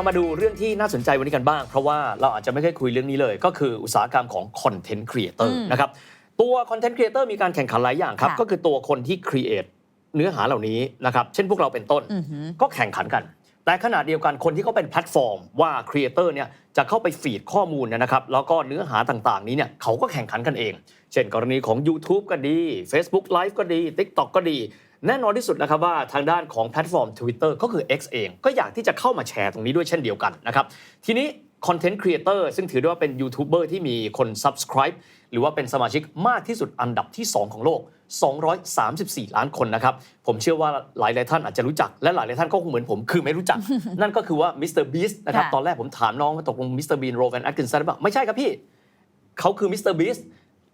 เรามาดูเรื่องที่น่าสนใจวันนี้กันบ้าง เพราะว่าเราอาจจะไม่เคยคุยเรื่องนี้เลย ก็คืออุตสาหกรรมของคอนเทนต์ครีเอเตอร์อืมนะครับตัวคอนเทนต์ครีเอเตอร์มีการแข่งขันหลายอย่างครับค่ะก็คือตัวคนที่ครีเอทเนื้อหาเหล่านี้นะครับ เช่นพวกเราเป็นต้นอือหือก็แข่งขันกัน แต่ขณะเดียวกันคนที่เขาเป็นแพลตฟอร์ม ว่าครีเอเตอร์เนี่ยจะเข้าไปฟีดข้อมูลนะครับ แล้วก็เนื้อหาต่างๆ นี้เนี่ยเขาก็แข่งขันกันเอง เช่น กรณีของ YouTube ก็ดี Facebook Live ก็ดี TikTok ก็ดี แน่นอนที่สุดนะครับว่าทางด้านของแพลตฟอร์ม Twitter ก็คือ X เอง ก็อยากที่จะเข้ามาแชร์ตรงนี้ด้วยเช่นเดียวกันนะครับ ทีนี้คอนเทนต์ครีเอเตอร์ซึ่งถือได้ว่าเป็นยูทูบเบอร์ที่มีคน Subscribe หรือว่าเป็นสมาชิกมากที่สุดอันดับที่ 2 ของโลก 234 ล้านคนนะครับ ผมเชื่อว่าหลายหลายๆท่านอาจจะรู้จัก และหลายหลายๆท่านก็คงเหมือนผมคือไม่รู้จัก นั่นก็คือว่ามิสเตอร์บีสนะครับค่ะตอนแรกผมถามน้องว่าตกลงมิสเตอร์บีนโรแวนแอตกินสันหรือเปล่าไม่ใช่ครับพี่เขาคือมิสเตอร์บีส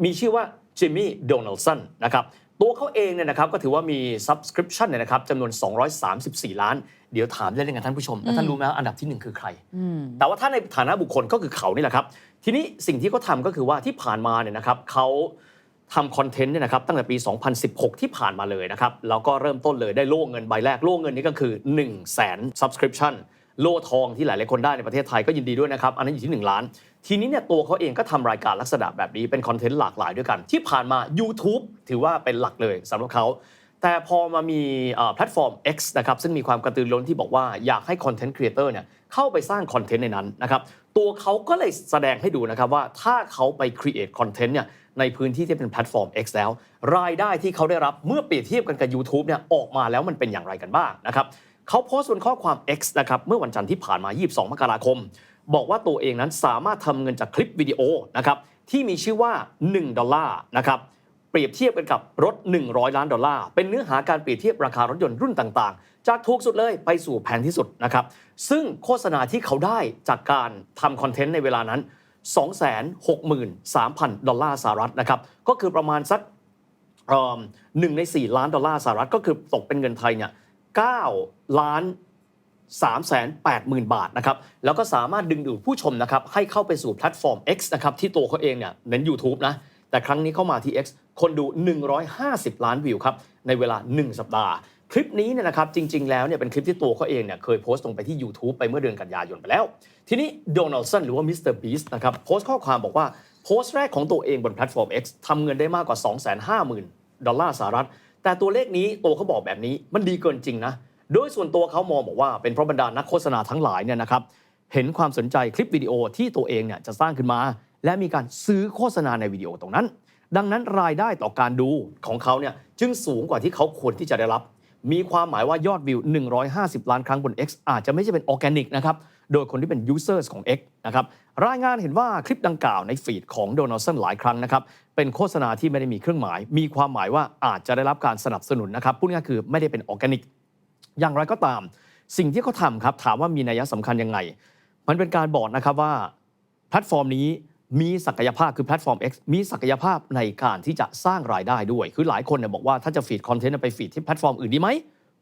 มีชื่อว่าจิมมี่โดนัลสันนะครับ ตัวเขาเองเนี่ยนะครับก็ถือว่ามี subscription เนี่ยนะครับจำนวน 234 ล้าน เดี๋ยวถามเล่นๆกันท่านผู้ชมแล้วท่านรู้ไหมว่าอันดับที่หนึ่งคือใครอืมแต่ว่าถ้าในฐานะบุคคลก็คือเขานี่แหละครับ ทีนี้สิ่งที่เขาทำก็คือว่าที่ผ่านมาเนี่ยนะครับเขาทำคอนเทนต์เนี่ยนะครับตั้งแต่ปี 2016 ที่ผ่านมาเลยนะครับ แล้วก็เริ่มต้นเลยได้โล่เงินใบแรกโล่เงินนี้ก็คือ 1 0 0 0 0แสน subscription โล่ทองที่หลายๆคนได้ในประเทศไทยก็ยินดีด้วยนะครับอันนั้นอยู่ที่ 1 ล้าน ทีนี้เนี่ยตัวเขาเองก็ทำรายการลักษณะแบบนี้เป็นคอนเทนต์หลากหลายด้วยกัน ที่ผ่านมา YouTube ถือว่าเป็นหลักเลยสำหรับเขาแต่พอมามีแพลตฟอร์ม X นะครับซึ่งมีความกระตือรือร้นที่บอกว่าอยากให้คอนเทนต์ครีเอเตอร์เนี่ยเข้าไปสร้างคอนเทนต์ในนั้นนะครับตัวเขาก็เลยแสดงให้ดูนะครับว่าถ้าเขาไปครีเอทคอนเทนต์เนี่ยในพื้นที่ที่เป็นแพลตฟอร์ม X แล้ว รายได้ที่เขาได้รับเมื่อเปรียบเทียบกันกับ YouTube เนี่ยออกมาแล้วมันเป็นอย่างไรกันบ้างนะครับเขาโพสต์บนข้อความ X นะครับเมื่อวันจันทร์ที่ผ่านมา 22 มกราคม บอกว่าตัวเองนั้นสามารถทำเงินจากคลิปวิดีโอนะครับที่มีชื่อว่า 1 ดอลลาร์นะครับเปรียบเทียบกันกับรถ 100 ล้านดอลลาร์ เป็นเนื้อหาการเปรียบเทียบราคารถยนต์รุ่นต่างๆ จากถูกสุดเลยไปสู่แพงที่สุดนะครับซึ่งโฆษณาที่เขาได้จากการทำคอนเทนต์ในเวลานั้น 263,000 ดอลลาร์สหรัฐนะครับก็คือประมาณสักหนึ่งใน 4 ล้านดอลลาร์สหรัฐก็คือตกเป็นเงินไทยเนี่ย9ล้าน 380,000 บาทนะครับแล้วก็สามารถดึงดูดผู้ชมนะครับให้เข้าไปสู่แพลตฟอร์ม X นะครับที่ตัวเขาเองเนี่ยเน้น YouTube นะแต่ครั้งนี้เข้ามาที่ X คนดู 150 ล้านวิวครับในเวลา 1 สัปดาห์ คลิปนี้เนี่ยนะครับจริง ๆ แล้วเนี่ยเป็นคลิปที่ตัวเขาเองเนี่ยเคยโพสต์ลงไปที่ YouTube ไปเมื่อเดือนกันยายนไปแล้ว ทีนี้โดนัลด์สันหรือว่ามิสเตอร์บีสนะครับโพสต์ข้อความบอกว่าโพสต์แรกของตัวเองบนแพลตฟอร์ม X ทำเงินได้มากกว่า 250,000 ดอลลาร์สหรัฐ แต่ตัวเลขนี้ตัวเขาบอกแบบนี้มันดีเกินจริงนะ โดยส่วนตัวเขามองบอกว่าเป็นเพราะบรรดานักโฆษณาทั้งหลายเนี่ยนะครับเห็นความสนใจคลิปวิดีโอที่ตัวเองเนี่ยจะสร้างขึ้นมา และมีการซื้อโฆษณาในวิดีโอตรงนั้น ดังนั้นรายได้ต่อการดูของเขาเนี่ยจึงสูงกว่าที่เขาควรที่จะได้รับ มีความหมายว่ายอดวิว 150 ล้านครั้งบน X อาจจะไม่ใช่เป็นออร์แกนิกนะครับโดยคนที่เป็น users ของ X นะครับรายงานเห็นว่าคลิปดังกล่าวในฟีดของโดนัลด์สันหลายครั้งนะครับเป็นโฆษณาที่ไม่ได้มีเครื่องหมาย มีความหมายว่าอาจจะได้รับการสนับสนุนนะครับพูดง่ายๆคือไม่ได้เป็นออร์แกนิก อย่างไรก็ตาม สิ่งที่เขาทำครับถามว่ามีนัยสำคัญยังไง มันเป็นการบอกนะครับว่าแพลตฟอร์มนี้มีศักยภาพคือแพลตฟอร์ม X มีศักยภาพในการที่จะสร้างรายได้ด้วย คือหลายคนเนี่ยบอกว่าถ้าจะฟีดคอนเทนต์ไปฟีดที่แพลตฟอร์มอื่นดีไหม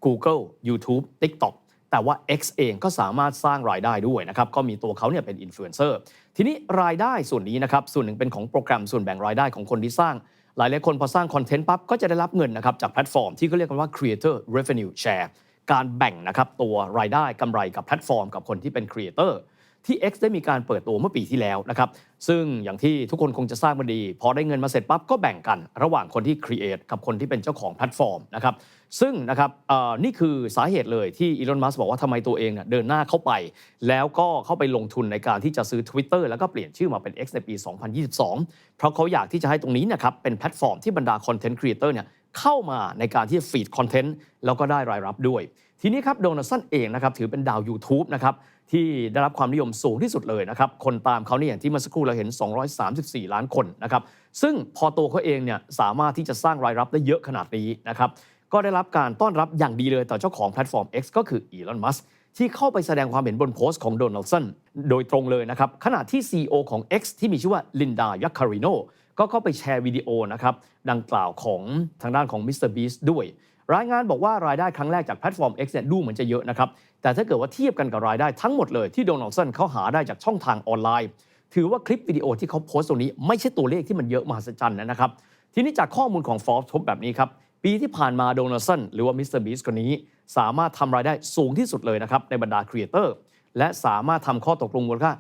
Google YouTube TikTok แต่ว่า X เองก็สามารถสร้างรายได้ด้วยนะครับ ก็มีตัวเขาเนี่ยเป็นอินฟลูเอนเซอร์ทีนี้รายได้ส่วนนี้นะครับ ส่วนหนึ่งเป็นของโปรแกรมส่วนแบ่งรายได้ของคนที่สร้าง หลายหลายคนพอสร้างคอนเทนต์ปั๊บก็จะได้รับเงินนะครับจากแพลตฟอร์มที่เขาเรียกกันว่า Creator Revenue Share การแบ่งนะครับตัวรายได้กำไรกับแพลตฟอร์ม กับคนที่เป็น Creator ที่ X ได้มีการเปิดตัวเมื่อปีที่แล้วนะครับ ซึ่งอย่างที่ทุกคนคงจะทราบมาดี พอได้เงินมาเสร็จปั๊บก็แบ่งกัน ระหว่างคนที่ Create กับคนที่เป็นเจ้าของแพลตฟอร์มนะครับ ซึ่งนะครับนี่คือสาเหตุเลยที่อีลอน มัสบอกว่าทำไมตัวเองเนี่ยเดินหน้าเข้าไป แล้วก็เข้าไปลงทุนในการที่จะซื้อ Twitter แล้วก็เปลี่ยนชื่อมาเป็น X ในปี 2022 เพราะเขาอยากที่จะให้ตรงนี้นะครับเป็นแพลตฟอร์มที่บรรดาคอนเทนต์ครีเอเตอร์เนี่ย เข้ามาในการที่จะฟีดคอนเทนต์แล้วก็ได้รายรับด้วย ทีนี้ครับโดนัลด์สันเองนะครับถือเป็นดาว YouTube นะครับที่ได้รับความนิยมสูงที่สุดเลยนะครับ คนตามเขาเนี่ยอย่างที่เมื่อสักครู่เราเห็น 234 ล้านคนนะครับ ซึ่งพอตัวเขาเองเนี่ยสามารถที่จะสร้างรายรับได้เยอะขนาดนี้นะครับ ก็ได้รับการต้อนรับอย่างดีเลยต่อเจ้าของแพลตฟอร์ม X ก็คืออีลอนมัสที่เข้าไปแสดงความเห็นบนโพสต์ของโดนัลด์สันโดยตรงเลยนะครับ ขณะที่ CEO ของ X ที่มีชื่อว่าลินดายัคคาริโน ก็เข้าไปแชร์วิดีโอนะครับดังกล่าวของทางด้านของ Mr. Beast ด้วย รายงานบอกว่ารายได้ครั้งแรกจากแพลตฟอร์ม X เนี่ยดูเหมือนจะเยอะนะครับ แต่ถ้าเกิดว่าเทียบกันกับรายได้ทั้งหมดเลยที่โดนัลด์สันเขาหาได้จากช่องทางออนไลน์ ถือว่าคลิปวิดีโอที่เขาโพสต์ตรงนี้ไม่ใช่ตัวเลขที่มันเยอะมหัศจรรย์นะครับ ทีนี้จากข้อมูลของ Forbes พบแบบนี้ครับปีที่ผ่านมาโดนัลด์สันหรือว่ามิสเตอร์บีสคนนี้ สามารถทำรายได้สูงที่สุดเลยนะครับในบรรดาครีเอเตอร์ และสามารถทำข้อตกลงมูลค่า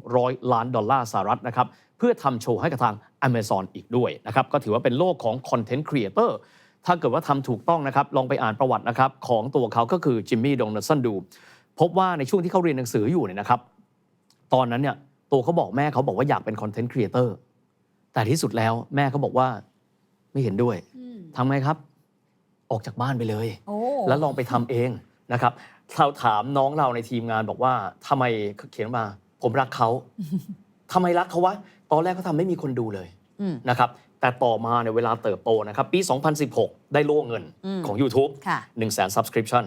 100 ล้านดอลลาร์สหรัฐนะครับเพื่อทำโชว์ให้กับทาง Amazon อีกด้วยนะครับก็ถือว่าเป็นโลกของ Content Creator ถ้าเกิดว่าทำถูกต้องนะครับลองไปอ่านประวัตินะครับของตัวเขาก็คือจิมมี่ดงนัลสันดูพบว่าในช่วงที่เขาเรียนหนังสืออยู่เนี่ยนะครับตอนนั้นเนี่ยตัวเขาบอกแม่เขาบอกว่าอยากเป็นคอนเทนต์ครีเอเตอร์แต่ที่สุดแล้วแม่เขาบอกว่าไม่เห็นด้วยอืมทำไงครับ ออกจากบ้านไปเลยโอ้แล้วลองไปทำเองนะครับ เราถามน้องเราในทีมงานบอกว่าทำไมเขียนมา ผมรักเขาทำไมรักเขาวะตอนแรกเขาทำไม่มีคนดูเลยอืมนะครับแต่ต่อมาในยเวลาเติบโตนะครับ ปี 2016 ได้โล่เงินอืมของ YouTube ค่ะ1 0 0 0 0 0 subscription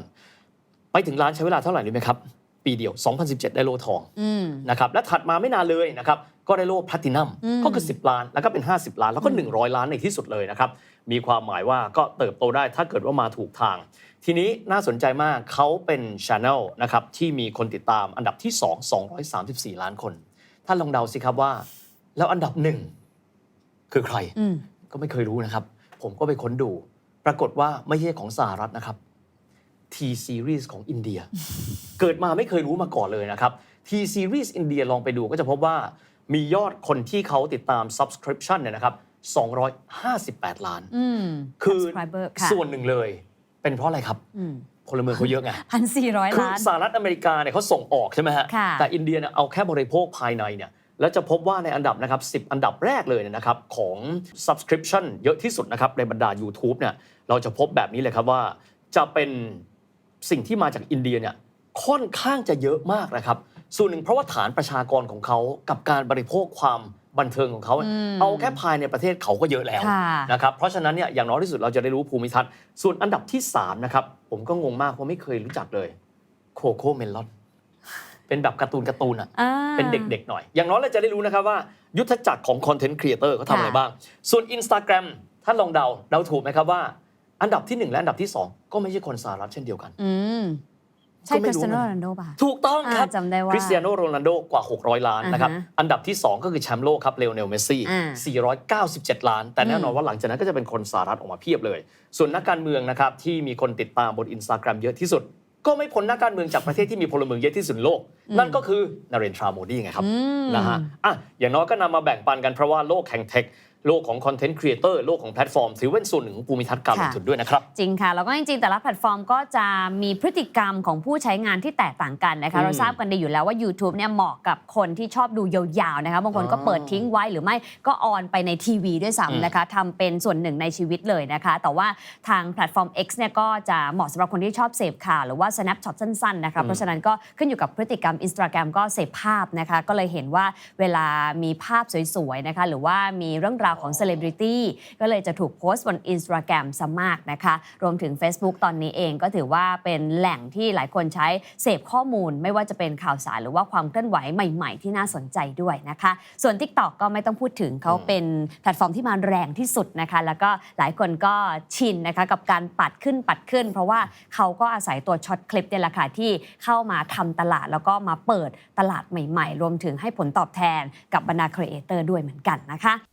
ไปถึงล้านใช้เวลาเท่าไหร่รู้ไหมครับ ปีเดียว 2017 ได้โล่ทองอืมนะครับและถัดมาไม่นานเลยนะครับก็ได้โล่แพลตินัมอืมก็คือ 10 ล้าน แล้วก็เป็น 50 ล้าน แล้วก็ 100 ล้านในที่สุดเลยนะครับ มีความหมายว่าก็เติบโตได้ถ้าเกิดว่ามาถูกทาง ทีนี้น่าสนใจมากเขาเป็นช anel นะครับที่มีคนติดตามอันดับที่ 2 234 ล้านคน ท่านลองเดาสิครับว่า แล้วอันดับหนึ่งคือใครอืมก็ไม่เคยรู้นะครับ ผมก็ไปค้นดู ปรากฏว่าไม่ใช่ของสหรัฐนะครับ T series ของอินเดีย เกิดมาไม่เคยรู้มาก่อนเลยนะครับ T series อินเดียลองไปดูก็จะพบว่ามียอดคนที่เขาติดตาม subscription เนี่ยนะครับ 258 ล้านอืมคือ subscriber ค่ะส่วนหนึ่งเลย เป็นเพราะอะไรครับอืมพลเมืองเขาเยอะไงพันสี่ร้อยคือล้านสหรัฐอเมริกาเนี่ยเขาส่งออกใช่ไหมฮะค่ะแต่อินเดียเนี่ยเอาแค่บริโภคภายในเนี่ย แล้วจะพบว่าในอันดับนะครับ10 อันดับแรกเลยเนี่ยนะครับ ของ subscription เยอะที่สุดนะครับ ในบรรดา YouTube เนี่ย เราจะพบแบบนี้เลยครับว่า จะเป็นสิ่งที่มาจากอินเดียเนี่ยค่อนข้างจะเยอะมากนะครับ ส่วนหนึ่งเพราะว่าฐานประชากรของเขากับการบริโภคความ บันเทิงของเขาอืมเอาแค่ภายในประเทศเขาก็เยอะแล้วค่ะนะครับเพราะฉะนั้นเนี่ยอย่างน้อยที่สุดเราจะได้รู้ภูมิทัศน์ส่วนอันดับที่3นะครับผมก็งงมากเพราะไม่เคยรู้จักเลยโคโค่เมลอนเป็นแบบการ์ตูนการ์ตูนอะอ่าเป็นเด็กๆหน่อย อย่างน้อยเราจะได้รู้นะครับว่า ยุทธจักรของคอนเทนต์ครีเอเตอร์เขาทำอะไรค่ะบ้าง ส่วน Instagram ท่านลองเดาเดาถูกไหมครับว่า อันดับที่ 1 และอันดับที่ 2 ก็ไม่ใช่คนสหรัฐเช่นเดียวกันอืม ใช่ก็คไม่ริสรู้เตียโนนะโรนัลโดป่ะ ถูกต้องครับอ่าจำได้ว่าคริสเตียโนโรนัลโดกว่า 600 ล้านนะครับอ่าฮะอันดับที่ 2 ก็คือแชมป์โลกครับเลโอเนลเมสซี่อ่า497 ล้าน แต่แน่นอนว่าหลังจากนั้นก็จะเป็นคนสหรัฐออกมาเพียบเลย ส่วนนักการเมืองนะครับที่มีคนติดตามบนอินสตาแกรมเยอะที่สุด ก็ไม่พ้นนักการเมืองจากประเทศที่มีพลเมืองเยอะที่สุดในโลก นั่นก็คือนาเรนทราโมดีไงครับอืมนะฮะอะอย่างน้อยก็นำมาแบ่งปันกันเพราะว่าโลกแห่งเทค โลกของคอนเทนต์ครีเอเตอร์โลกของแพลตฟอร์มถือเป็นส่วนหนึ่งของภูมิทัศน์การลงทุนด้วยนะครับ จริงค่ะ แล้วก็จริงๆ แต่ละแพลตฟอร์มก็จะมีพฤติกรรมของผู้ใช้งานที่แตกต่างกันนะคะอืมเราทราบกันดีอยู่แล้วว่า YouTube เนี่ยเหมาะกับคนที่ชอบดูยาวๆนะคะบางคนก็อ๋อเปิดทิ้งไว้หรือไม่ก็ออนไปในทีวีด้วยอืมซ้ำนะคะทำเป็นส่วนหนึ่งในชีวิตเลยนะคะ แต่ว่าทางแพลตฟอร์ม X เนี่ยก็จะเหมาะสำหรับคนที่ชอบเสพข่าวหรือว่า snapshot สั้นๆนะคะเพราะฉะนั้นก็ขึ้นอยู่กับพฤติกรรม Instagram ก็เสพภาพนะคะก็เลยเห็นว่าเวลามีภาพสวยๆนะคะหรือว่ามีเรื่องราวของ celebrity ก็เลยจะถูกโพสต์บน Instagram ซะมากนะคะ รวมถึง Facebook ตอนนี้เองก็ถือว่าเป็นแหล่งที่หลายคนใช้เสพข้อมูล ไม่ว่าจะเป็นข่าวสารหรือว่าความเคลื่อนไหวใหม่ ๆ ที่น่าสนใจด้วยนะคะ ส่วน TikTok ก็ไม่ต้องพูดถึงเขาเป็นแพลตฟอร์มที่มาแรงที่สุดนะคะ แล้วก็หลายคนก็ชินนะคะกับการปัดขึ้นปัดขึ้น เพราะว่าเขาก็อาศัยตัวช็อตคลิปเนี่ยแหละค่ะที่เข้ามาทำตลาดแล้วก็มาเปิดตลาดใหม่ ๆ รวมถึงให้ผลตอบแทนกับบรรดาครีเอเตอร์ด้วยเหมือนกันนะคะ